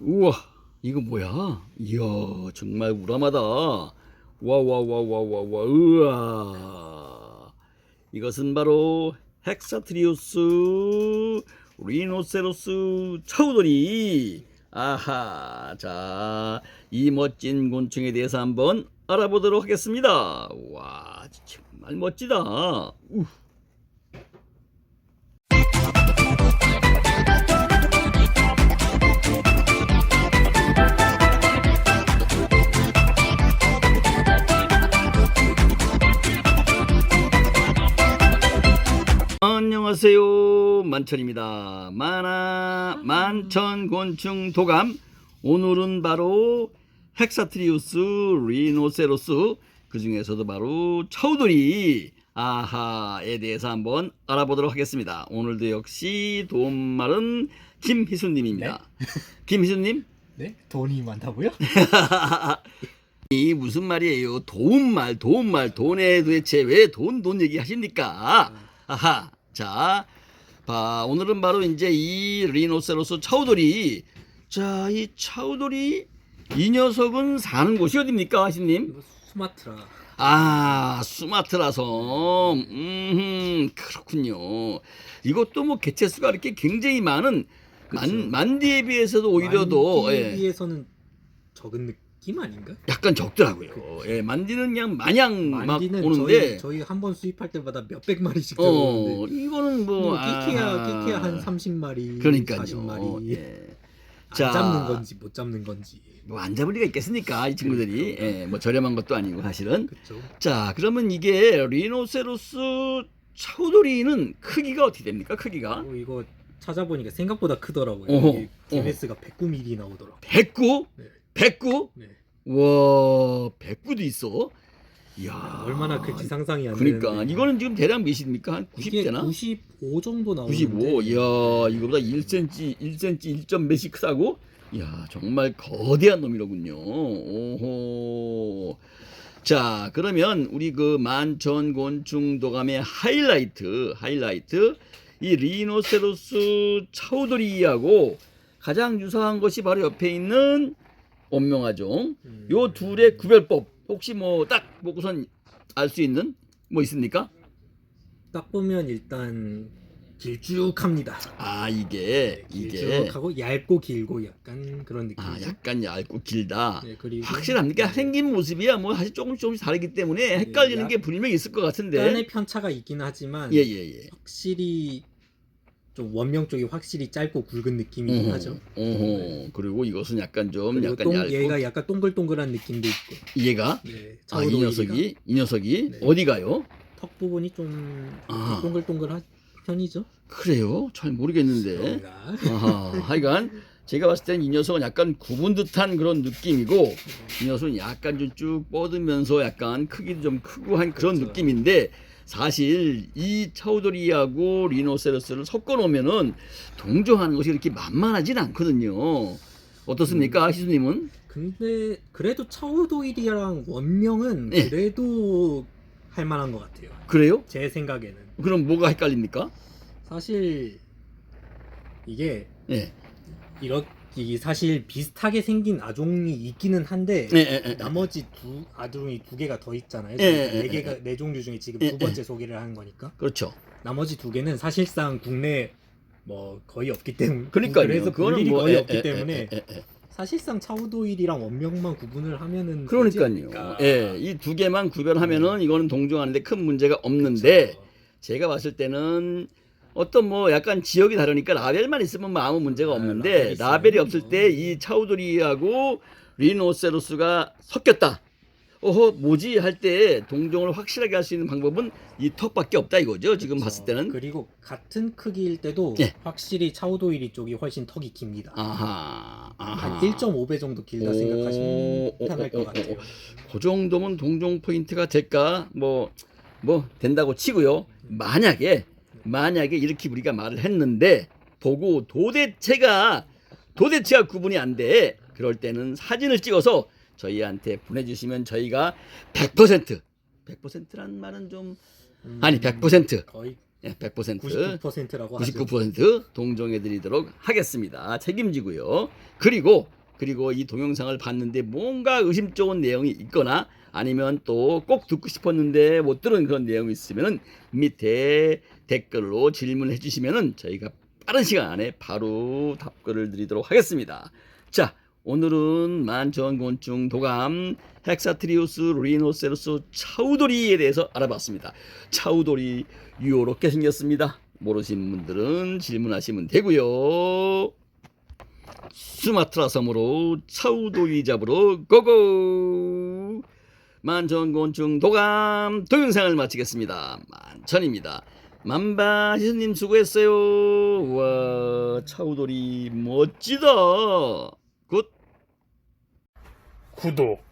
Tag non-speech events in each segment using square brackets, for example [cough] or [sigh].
우와, 이거 뭐야? 이야, 정말 우람하다. 와와와와와와, 우와. 이것은 바로 헥사트리우스 리노세로스 차우돌이. 아하, 자, 이 멋진 곤충에 대해서 한번 알아보도록 하겠습니다. 와, 정말 멋지다. 우. 안녕하세요. 만천입니다. 만화 만천 곤충 도감. 오늘은 바로 헥사트리우스 리노세로스 그 중에서도 바로 차우돌이 아하에 대해서 한번 알아보도록 하겠습니다. 오늘도 역시 도움말은 김희수님입니다. 김희수님? 네? 돈이 많다고요? [laughs] 이 무슨 말이에요? 도움말 도움말 돈에 도대체 왜 돈 돈 얘기 하십니까? 아하. 자, 봐, 오늘은 바로 이제 이 리노세로스 차우돌이. 자, 이 차우돌이 이 녀석은 사는 곳이 하시님? 이거 수마트라. 아, 수마트라 섬. 음, 그렇군요. 이것도 뭐 개체 수가 이렇게 굉장히 많은 그쵸. 만, 만디에 비해서도 오히려 더 만디에 예, 비해서는 적은 느낌 아닌가? 약간 적더라고요. 예, 만디는 그냥 마냥 막 만디는 오는데 저희 저희 한 번 수입할 때마다 몇백 마리씩 어, 들어오는데 이거는 뭐 뭐 끼케야 아, 끼케야 한 30마리, 그러니까요. 40마리. 예. 안 자. 잡는 건지 못 잡는 건지. 뭐안 잡을 리가 있겠습니까 이 친구들이. 예, 뭐 저렴한 것도 아니고 사실은 그렇죠. 자 그러면 이게 리노세로스 차우돌이는 크기가 어떻게 됩니까 크기가 어, 이거 찾아보니까 생각보다 크더라고요. 어허, 이게 기네스가 109mm 나오더라고. 109 네. 109 네. 와 109도 있어? 이야. 얼마나 클지 상상이 안 그러니까. 되는데. 이거는 지금 대략 몇입니까? 한 이게 90대나 95 정도 나오는데. 95 이야 이거보다 1cm 1cm 1점 몇이 크다고? 이야 정말 거대한 놈이로군요. 오호. 자 그러면 우리 그 만천 곤충 도감의 하이라이트 하이라이트. 이 리노세로스 차우돌이하고 가장 유사한 것이 바로 옆에 있는 온명아종 음. 요 둘의 구별법 혹시 뭐 딱 보고선 알 수 있는 뭐 있습니까? 딱 보면 일단 길쭉합니다. 아 이게 이게 길쭉하고 얇고 길고 약간 그런 느낌. 아 약간 얇고 길다. 네, 그리고 확실합니까? 네. 생긴 모습이야 뭐 사실 조금씩 조금씩 다르기 때문에 헷갈리는 약- 게 분명히 있을 것 같은데. 약간의 편차가 있긴 하지만 예 예 예. 확실히 좀 원명 쪽이 확실히 짧고 굵은 느낌이긴 어허, 하죠. 어허. 그리고 이것은 약간 좀 그리고 약간 동, 얇고 얘가 약간 동글동글한 느낌도 있고. 얘가 네, 아이 녀석이 이 녀석이 네. 어디 가요? 턱 부분이 좀 아. 동글동글한 편이죠. 그래요? 잘 모르겠는데. 그런가? 아하, 하여간 제가 봤을 때는 이 녀석은 약간 구분 듯한 그런 느낌이고 이 녀석은 약간 좀 쭉 뻗으면서 약간 크기도 좀 크고 한 그런 그렇죠. 느낌인데 사실 이 차우돌이하고 리노세러스를 섞어 놓으면은 동정하는 것이 그렇게 만만하진 않거든요. 어떻습니까, 음. 희수님은? 근데 그래도 차오도일이랑 원명은 네. 그래도 할 만한 것 같아요. 그래요? 제 생각에는 그럼 뭐가 헷갈립니까? 사실 이게 예. 이렇게 이 사실 비슷하게 생긴 아종이 있기는 한데 예, 예, 예. 나머지 두 아종이 두 개가 더 있잖아요. 예, 예, 네 예, 개가 네 종류 중에 지금 예, 두 번째 소개를 하는 거니까 그렇죠. 나머지 두 개는 사실상 국내 뭐 거의 없기 때문에 그러니까요. 그래서 그거는 일이 뭐, 거의 예, 없기 예, 때문에 예, 예, 예. 사실상 차우도일이랑 원명만 구분을 하면은 그러니까요. 예, 이 두 개만 구별하면은 이거는 동정하는데 큰 문제가 없는데 그렇죠. 제가 봤을 때는 어떤 뭐 약간 지역이 다르니까 라벨만 있으면 뭐 아무 문제가 아, 없는데 라벨이 있으면 라벨이 없을 뭐. 때이 차우돌이하고 리노세로스가 섞였다. 어허 뭐지 할 때 동종을 확실하게 할 수 있는 방법은 이 턱밖에 없다 이거죠. 지금 그렇죠. 봤을 때는 그리고 같은 크기일 때도 예. 확실히 차우도일이 쪽이 훨씬 턱이 깁니다. 아하 아하 한 1.5배 정도 길다 오, 생각하시면 오, 편할 오, 것 오, 같아요. 그 정도면 동종 포인트가 될까? 뭐, 뭐, 된다고 치고요. 만약에, 만약에 이렇게 우리가 말을 했는데, 보고 도대체가, 도대체가 구분이 안 돼. 그럴 때는 사진을 찍어서 저희한테 보내주시면 저희가 100%, 100%란 말은 좀, 음, 아니, 100%, 거의 예, 100% 99%라고 하죠. 99% 동정해 드리도록 하겠습니다. 책임지고요. 그리고 그리고 이 동영상을 봤는데 뭔가 의심쩍은 내용이 있거나 아니면 또 꼭 듣고 싶었는데 못 들은 그런 내용이 있으면은 밑에 댓글로 질문해 주시면은 저희가 빠른 시간 안에 바로 답글을 드리도록 하겠습니다. 자, 오늘은 만전곤충 도감 헥사트리우스 리노세루스 차우도리에 대해서 알아봤습니다. 차우도리 요렇게 생겼습니다. 모르신 분들은 질문하시면 되고요. 수마트라 섬으로 차우도리 잡으러 고고! 만전곤충 도감 동영상을 마치겠습니다. 만천입니다. 만바 시스님 수고했어요. 와 차우도리 멋지다. 굿. 구독,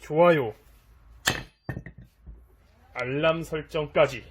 좋아요, 알람 설정까지